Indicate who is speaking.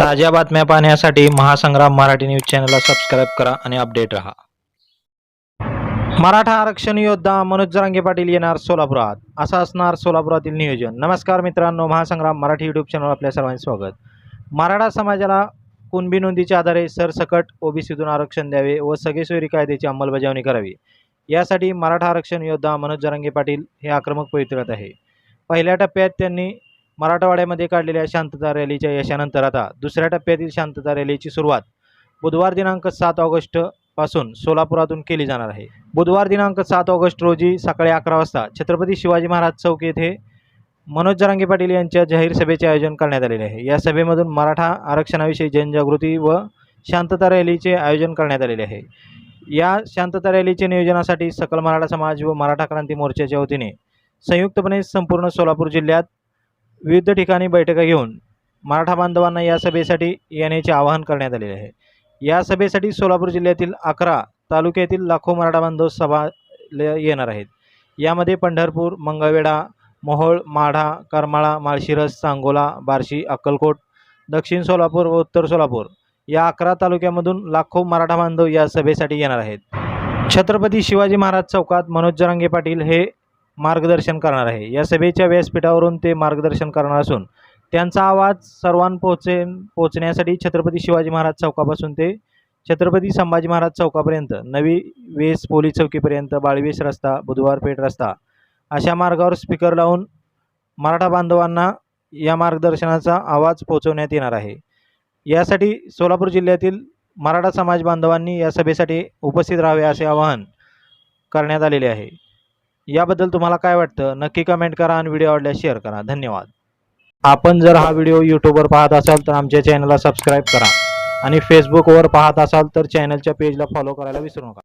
Speaker 1: ताज्या बातम्या पाहण्यासाठी महासंग्राम मराठी न्यूज चॅनलला सबस्क्राईब करा आणि अपडेट रहा. मराठा आरक्षण योद्धा मनोज जरांगे पाटील येणार सोलापुरात. असं असणार सोलापुरातील नियोजन. नमस्कार मित्रांनो महासंग्राम मराठी यूट्यूब चॅनल आपल्या सर्वांचे स्वागत. मराठा समाजाला कुणबी नोंदीच्या आधारे सरसकट ओबीसीतून आरक्षण द्यावे व सगळे सोयरी कायद्याची अंमलबजावणी करावी. यासाठी मराठा आरक्षण योद्धा मनोज जरांगे पाटील हे आक्रमक पवित्रत आहे. पहिल्या टप्प्यात त्यांनी मराठवाड्यामध्ये काढलेल्या शांतता रॅलीच्या यशानंतर आता दुसऱ्या टप्प्यातील शांतता रॅलीची सुरुवात बुधवार दिनांक सात ऑगस्टपासून सोलापुरातून केली जाणार आहे. बुधवार दिनांक सात ऑगस्ट रोजी सकाळी अकरा वाजता छत्रपती शिवाजी महाराज चौक येथे मनोज जरांगे पाटील यांच्या जाहीर सभेचे आयोजन करण्यात आलेले आहे. या सभेमधून मराठा आरक्षणाविषयी जनजागृती व शांतता रॅलीचे आयोजन करण्यात आलेले आहे. या शांतता रॅलीचे नियोजनासाठी सकल मराठा समाज व मराठा क्रांती मोर्चाच्या वतीने संयुक्तपणे संपूर्ण सोलापूर जिल्ह्यात विविध ठिकाणी बैठका घेऊन मराठा बांधवांना या सभेसाठी येण्याचे आवाहन करण्यात आलेले आहे. या सभेसाठी सोलापूर जिल्ह्यातील अकरा तालुक्यातील लाखो मराठा बांधव सभा ल- येणार आहेत. यामध्ये पंढरपूर मंगळवेढा मोहोळ माढा करमाळा माळशिरस सांगोला बार्शी अक्कलकोट दक्षिण सोलापूर व उत्तर सोलापूर या अकरा तालुक्यामधून लाखो मराठा बांधव या सभेसाठी येणार आहेत. छत्रपती शिवाजी महाराज चौकात मनोज जरांगे पाटील हे मार्गदर्शन करणार आहे. या सभेच्या व्यासपीठावरून ते मार्गदर्शन करणार असून त्यांचा आवाज सर्वांना पोहोचे पोहोचण्यासाठी छत्रपती शिवाजी महाराज चौकापासून ते छत्रपती संभाजी महाराज चौकापर्यंत नवी वेस पोलीस चौकीपर्यंत बाळवेस रस्ता बुधवार पेठ रस्ता अशा मार्गावर स्पीकर लावून मराठा बांधवांना या मार्गदर्शनाचा आवाज पोहोचवण्यात येणार आहे. यासाठी सोलापूर जिल्ह्यातील मराठा समाज बांधवांनी या सभेसाठी उपस्थित राहावे असे आवाहन करण्यात आलेले आहे. याबद्दल तुम्हाला काय वाटतं? नक्की कमेंट करा आणि व्हिडिओ आवडल्यास शेअर करा. धन्यवाद. आपण जर हा व्हिडिओ यूट्यूबवर पाहत असाल तर आमच्या चॅनलला सबस्क्राईब करा. आणि फेसबुकवर पाहत असाल तर चॅनलच्या पेजला फॉलो करायला विसरू नका.